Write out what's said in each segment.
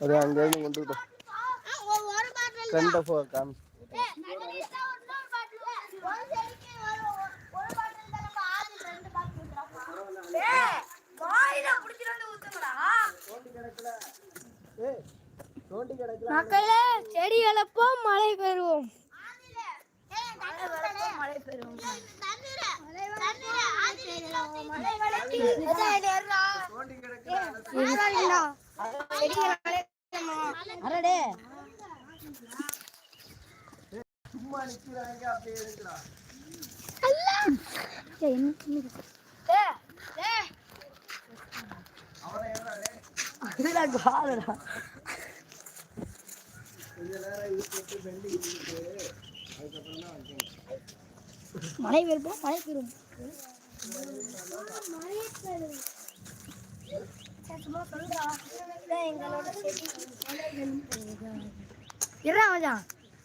அது அங்கேருந்து கொண்டுக்கிட்டோம் ரெண்டை போ. காமி. ஏய் தோண்டி கிடக்கல. மக்களே செடி வளர்ப்போம் மழை பெறுவோம். தோண்டி கிடக்கல அரடே சும்மா நிக்கிறாங்க அப்படியே நேரம் இது போட்டு பெண்டிங் இருக்கு அதுக்கப்புறம் இருடா மச்சான்.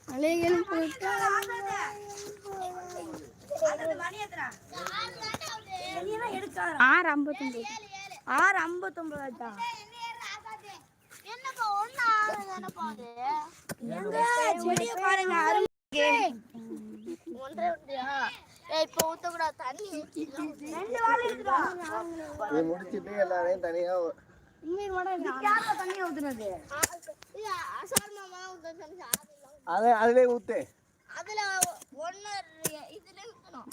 மலைகளும் ஆறு ஐம்பத்தொம்பது. ஆறு ஐம்பத்தொம்பது ஆச்சா? ஒன்றே ஒன்றியா? ஏய் இப்போ ஊத்தக்கூடாது தண்ணி. ரெண்டு வாழை முடிச்சிட்டு எல்லாரையும் தனியா தண்ணி ஊத்துனது அதை அதிலே ஊத்து. அதுல ஒன்னு இதுல ஊத்தணும்.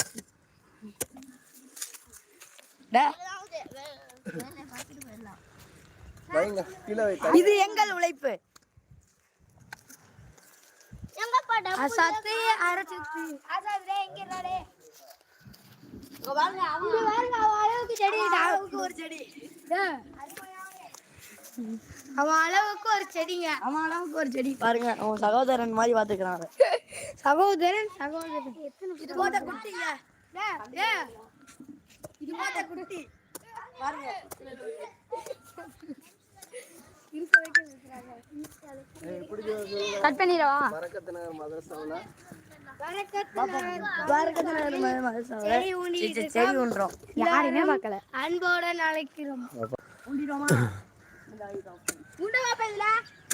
இது எங்கள் உழைப்பு? அசத்து அசாத் டேய், எங்க இருடா டேய்? பாருங்க அளவுக்கு செடி அளவுக்கு ஒரு செடி. அவன் அளவுக்கு ஒரு செடிங்க. அவன் அளவுக்கு ஒரு செடி. பாருங்க அவன் சகோதரன் மாதிரி பாத்துக்கிறான் சகோதரன் சகோதரன். இது போட்ட குட்டிங்க. இது போட்ட குட்டி. பாருங்க. கட் பண்ணிடவா? மறக்கத்தினர் மதரசாவில் செடி ஊண்டி செடி ஒன்றோம் யாருமே பார்க்கல. அன்போட அழைக்கிறோம்.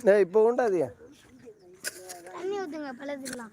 ஏ இப்போ உண்டாதியா? தண்ணி ஊற்றுங்க பழத்துக்கலாம்